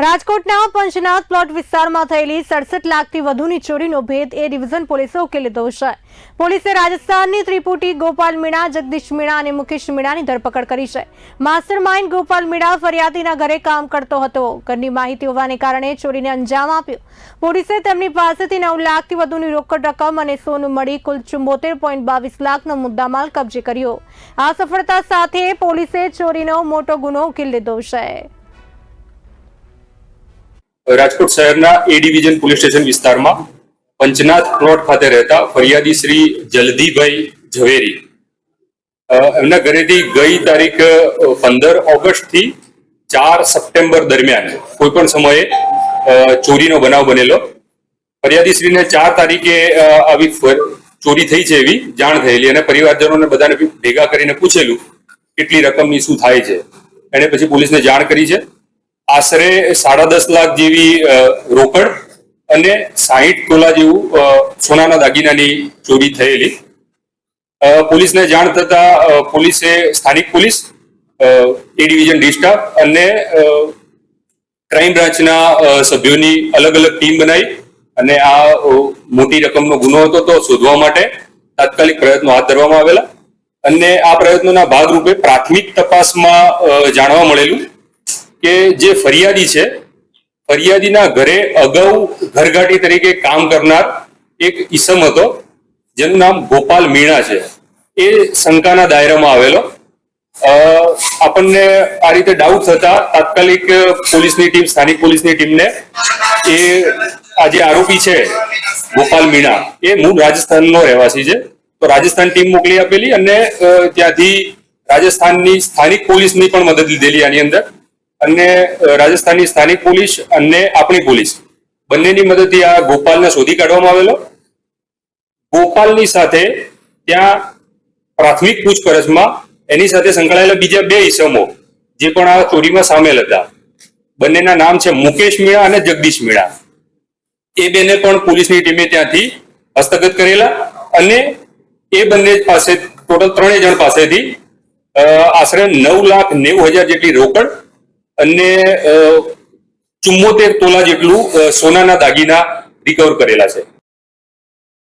રાજકોટના પંચનાથ પ્લોટ વિસ્તારમાં થયેલી સડસઠ લાખથી વધુની ચોરીનો ભેદ એ ડિવિઝન પોલીસે ઉકેલી લીધો છે. પોલીસે રાજસ્થાનની ત્રિપુટી ગોપાલ મીણા, જગદીશ મીણા અને મુકેશ મીણાની ધરપકડ કરી છે. માસ્ટર માઇન્ડ ગોપાલ મીણા ફરિયાદીના ઘરે કામ કરતો હતો. ઘરની માહિતી હોવાને કારણે ચોરીને અંજામ આપ્યો. પોલીસે તેમની પાસેથી નવ લાખથી વધુની રોકડ રકમ અને સોનું મળી કુલ ચુંબોતેર પોઈન્ટ બાવીસ લાખનો મુદ્દામાલ કબજે કર્યો. આ સફળતા સાથે પોલીસે ચોરીનો મોટો ગુનો ઉકેલી લીધો છે. રાજકોટ શહેરના એ ડિવિઝન પોલીસ સ્ટેશન વિસ્તારમાં પંચનાથ પ્લોટ ખાતે રહેતા ફરિયાદી શ્રી જલધીભાઈ ઝવેરી. એમના ઘરેથી ગઈ તારીખ પંદર ઓગસ્ટથી ચાર સપ્ટેમ્બર દરમિયાન કોઈ પણ સમયે ચોરીનો બનાવ બનેલો. ફરિયાદી શ્રીને ચાર તારીખે આવી ચોરી થઈ છે એવી જાણ થયેલી અને પરિવારજનોને બધાને ભેગા કરીને પૂછેલું કેટલી રકમની શું થાય છે. એણે પછી પોલીસને જાણ કરી છે. આશરે સાડા દસ લાખ જેવી રોકડ અને સાહીઠ તોલા જેવું સોનાના દાગીનાની ચોરી થયેલી. પોલીસને જાણ થતા પોલીસે સ્થાનિક police A division D staff અને ક્રાઇમ બ્રાન્ચના સભ્યોની અલગ અલગ ટીમ બનાવી અને આ મોટી રકમનો ગુનો હતો તો શોધવા માટે તાત્કાલિક પ્રયત્નો હાથ ધરવામાં આવેલા. અને આ પ્રયત્નોના ભાગરૂપે પ્રાથમિક તપાસમાં જાણવા મળેલું કે જે ફરિયાદી છે, ફરિયાદીના ઘરે અગાઉ ઘરઘાટી તરીકે કામ કરનાર એક ઈસમ હતો, જેનું નામ ગોપાલ મીણા છે. એ શંકાના દાયરામાં આવેલો. આપણને આ રીતે ડાઉટ થતા તાત્કાલિક પોલીસની ટીમ, સ્થાનિક પોલીસની ટીમને એ આ જે આરોપી છે, ગોપાલ મીણા, એ મૂળ રાજસ્થાનનો રહેવાસી છે. તો રાજસ્થાન ટીમ મોકલી આપેલી અને ત્યાંથી રાજસ્થાનની સ્થાનિક પોલીસની પણ મદદ લીધેલી આની અંદર. અને રાજસ્થાનની સ્થાનિક પોલીસ અને આપણી પોલીસ. બંનેની મદદથી આ ગોપાલને શોધી કાઢવામાં આવેલો. ગોપાલની સાથે ત્યાં પ્રાથમિક પૂછપરછમાં એની સાથે સંકળાયેલા બીજા બે ઈસમો, જે પણ આ ચોરીમાં સામેલ હતા. બંનેના નામ છે મુકેશ મીણા અને જગદીશ મીણા. એ બેને પણ પોલીસની ટીમે ત્યાંથી હસ્તગત કરેલા અને એ બંને પાસે, ટોટલ ત્રણેય જણ પાસેથી આશરે નવ લાખ નેવું હજાર જેટલી રોકડ અને ચુમ્મોતેર તોલા જેટલું સોનાના દાગીના રિકવર કરેલા છે.